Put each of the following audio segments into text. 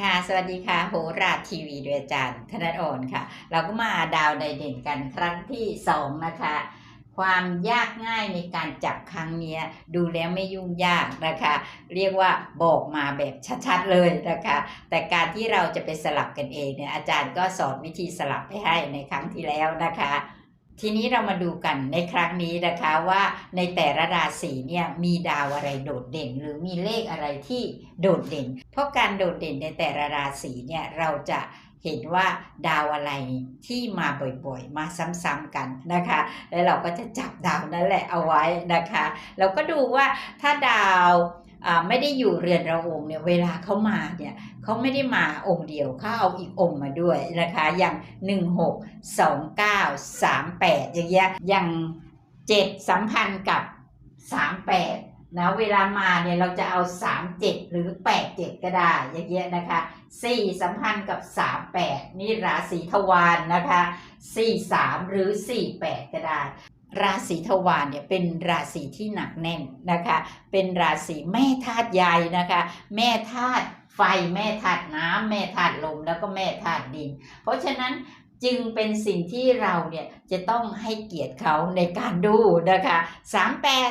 ค่ะ สวัสดีค่ะ โหราทีวีด้วยอาจารย์ธนดอนค่ะ เราก็มาดาวในเด่นกันครั้งที่สองนะคะ ความยากง่ายในการจับครั้งนี้ดูแล้วไม่ยุ่งยากนะคะ เรียกว่าบอกมาแบบชัดๆเลยนะคะ แต่การที่เราจะไปสลับกันเองเนี่ยอาจารย์ก็สอนวิธีสลับไปให้ในครั้งที่แล้วนะคะ ทีนี้เรามาดูกันในครั้งนี้นะคะว่าในแต่ละราศีเนี่ยมีดาวอะไรโดดเด่น หรือมีเลขอะไรที่โดดเด่น เพราะการโดดเด่นในแต่ละราศีเนี่ยเราจะเห็นว่าดาวอะไรที่มาบ่อยๆ มาซ้ำๆกันนะคะ แล้วเราก็จะจับดาวนั่นแหละเอาไว้นะคะ เราก็ดูว่าถ้าดาว ไม่ได้อยู่เรือนระองเนี่ยเวลาเขามาเนี่ยเขาไม่ได้มาองค์เดียวเขาเอาอีกองค์มาด้วยนะคะอย่าง 1 6 2 9 3 8 อย่างเงี้ยอย่าง7สัมพันธ์กับ 38นะเวลามาเนี่ยเราจะเอา 37 หรือ 87 ก็ได้อย่างเงี้ยนะคะ4สัมพันธ์กับ 38 นี่ราศีทวารนนะคะ 43 หรือ 48 ก็ได้ ราศีทวารเนี่ยเป็นราศีที่หนักแน่นนะคะ เป็นราศีแม่ธาตุใหญ่นะคะ แม่ธาตุไฟแม่ธาตุน้ำแม่ธาตุลมแล้วก็แม่ธาตุดิน เพราะฉะนั้นจึงเป็นสิ่งที่เราเนี่ยจะต้องให้เกียรติเขาในการดูนะคะ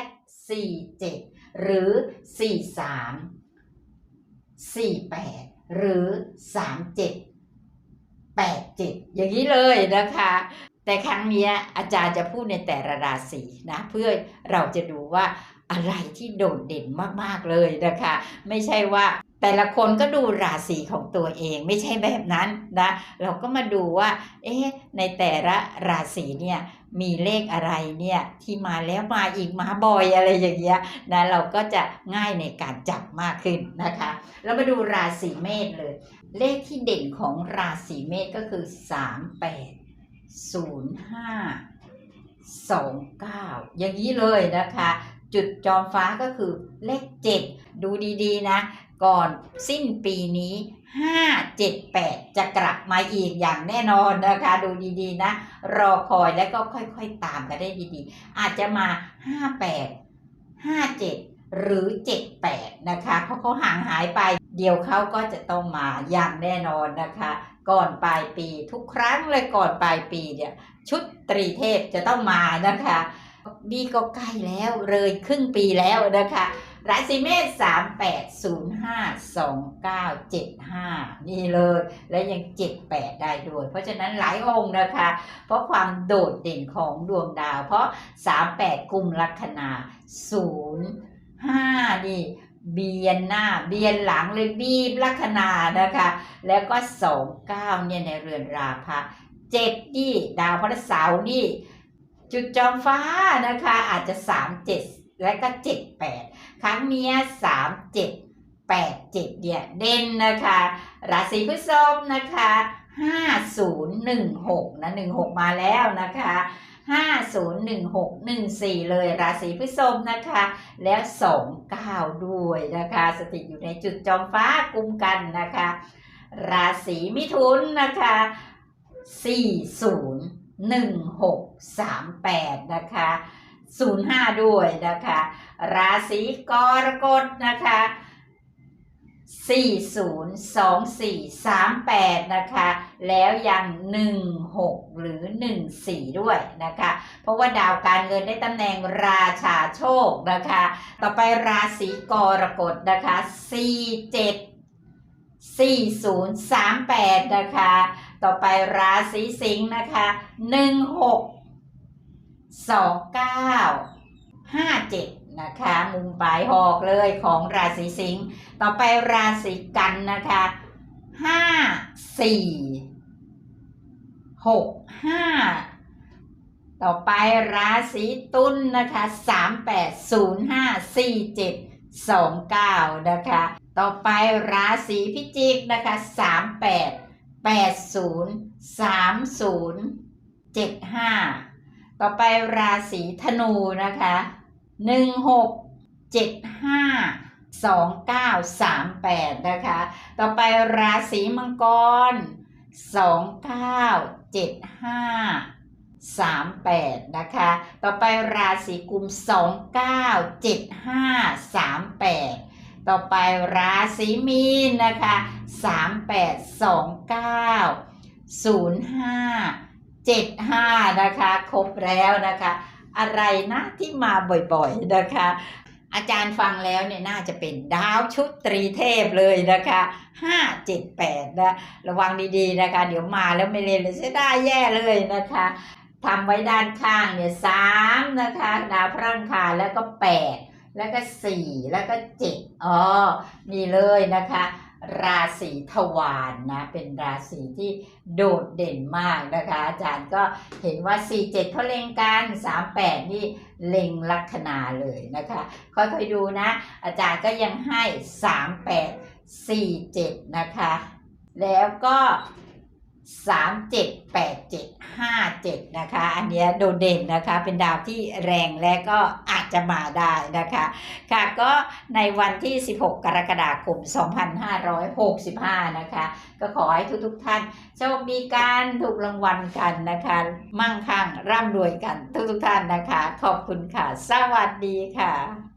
38 47 หรือ 43 48 หรือ 37 87 อย่างนี้เลยนะคะ แต่ครั้งนี้อาจารย์จะพูดในแต่ละราศีนะเพื่อเราจะดูว่าอะไรที่โดดเด่นมากๆเลยนะคะ ไม่ใช่ว่าแต่ละคนก็ดูราศีของตัวเองไม่ใช่แบบนั้นนะเราก็มาดูว่า เอ๊ะในแต่ละราศีเนี่ยมีเลขอะไรเนี่ยที่มาแล้วมาอีกมาบ่อยอะไรอย่างเงี้ยนะเราก็จะง่ายในการจับมากขึ้นนะคะ เรามาดูราศีเมษเลย เลขที่เด่นของราศีเมษก็คือ 3 8 0 5 2 9อย่างนี้เลยนะคะ จุดจอมฟ้าก็คือเลข7ดูดีๆนะ ก่อนสิ้นปีนี้5 7 8จะกลับมาอีกอย่างแน่นอนนะคะ ดูดีๆนะ รอคอยแล้วก็ค่อยๆตามกันได้ดีๆ อาจจะมา58 57หรือ 78 นะคะ เพราะเขาห่างหายไป เดี๋ยวเขาก็จะต้องมาอย่างแน่นอนนะคะ ก่อนปลายปีทุกครั้งเลยก่อนปลายปีเนี่ยชุดตรีเทพจะต้องมานะคะนี่ก็ใกล้แล้วเลยครึ่งปีแล้วนะคะราศีเมษสามแปดศูนย์ห้าสองเก้าเจ็ดห้านี่เลย และยังเจ็ดแปดได้ด้วย เพราะฉะนั้นหลายองค์นะคะ เพราะความโดดเด่นของดวงดาว เพราะสามแปดกลุ่มลัคนาศูนย์ห้านี่ เบียนหน้าเบียนหลังเลยบีบลัคนานะคะ แล้วก็สองเก้าเนี่ยในเรือนราพะเจ็ดนี่ดาวพระเสาร์นี่ จุดจอมฟ้านะคะ อาจจะสามเจ็ดและก็เจ็ดแปดครั้งเนี้สามเจ็ด แปดเจ็ดเนี่ยเด่นนะคะ ราศีพฤษภนะคะห้าศูนย์หนึ่งหกนะหนึ่งหกมาแล้วนะคะห้าศูนย์หนึ่งหกหนึ่งสี่เลยราศีพฤษภนะคะ แล้วสองเก้าด้วยนะคะ สถิตอยู่ในจุดจอมฟ้ากุมกันนะคะ ราศีมิถุนนะคะสี่ศูนย์หนึ่งหกสามแปดนะคะศูนย์ห้าด้วยนะคะ ราศีกรกฎนะคะ 402438 นะคะ แล้วยัง 16 หรือ 14 ด้วยนะคะ เพราะว่าดาวการเงินได้ตำแหน่งราชาโชคนะคะ ต่อไปราศีกรกฎนะคะ 47 4038 นะคะ ต่อไปราศีสิงห์นะคะ 16 29 57 นะคะ มุมปลายหอกเลยของราศีสิงห์ต่อไปราศีกันนะคะห้าสี่หกห้าต่อไปราศีตุลนะคะสามแปดศูนย์ห้าสี่เจ็ดสองเก้านะคะ ต่อไปราศีพิจิกนะคะสามแปดแปดศูนย์สามศูนย์เจ็ดห้าต่อไปราศีธนูนะคะ หนึ่งหกเจ็ดห้าสองเก้าสามแปดนะคะ ต่อไปราศีมังกรสองเก้าเจ็ดห้าสามแปดนะคะ ต่อไปราศีกุมสองเก้าเจ็ดห้าสามแปดต่อไปราศีมีนนะคะสามแปดสองเก้าศูนย์ห้าเจ็ดห้านะคะ ครบแล้วนะคะ อะไรนะที่มาบ่อยๆนะคะ อาจารย์ฟังแล้วเนี่ยน่าจะเป็นดาวชุดตรีเทพเลยนะคะห้าเจ็ดแปดนะระวังดีๆนะคะ เดี๋ยวมาแล้วไม่เล่นเลยเสียดายแย่เลยนะคะทำไว้ด้านข้างเนี่ยสามนะคะดาวพระอังคารแล้วก็แปดแล้วก็สี่แล้วก็เจ็ดอ๋อนี่เลยนะคะ ราศีทวารนนะเป็นราศีที่โดดเด่นมากนะคะ อาจารย์ก็เห็นว่า 4 7เขาเล็งกัน38 นี่เล็งลัคนาเลยนะคะ ค่อยๆดูนะ อาจารย์ก็ยังให้ 38 47 นะคะ แล้วก็3 7 8 7 5 7นะคะ อันนี้โดดเด่นนะคะ เป็นดาวที่แรงและก็อา จะมาได้นะคะ ค่ะก็ในวันที่ 16 กรกฎาคม 2565 นะคะ ก็ขอให้ทุกๆท่านโชคดีกันถูกรางวัลกันนะคะ มั่งคั่งร่ำรวยกันทุกๆท่านนะคะ ขอบคุณค่ะ สวัสดีค่ะ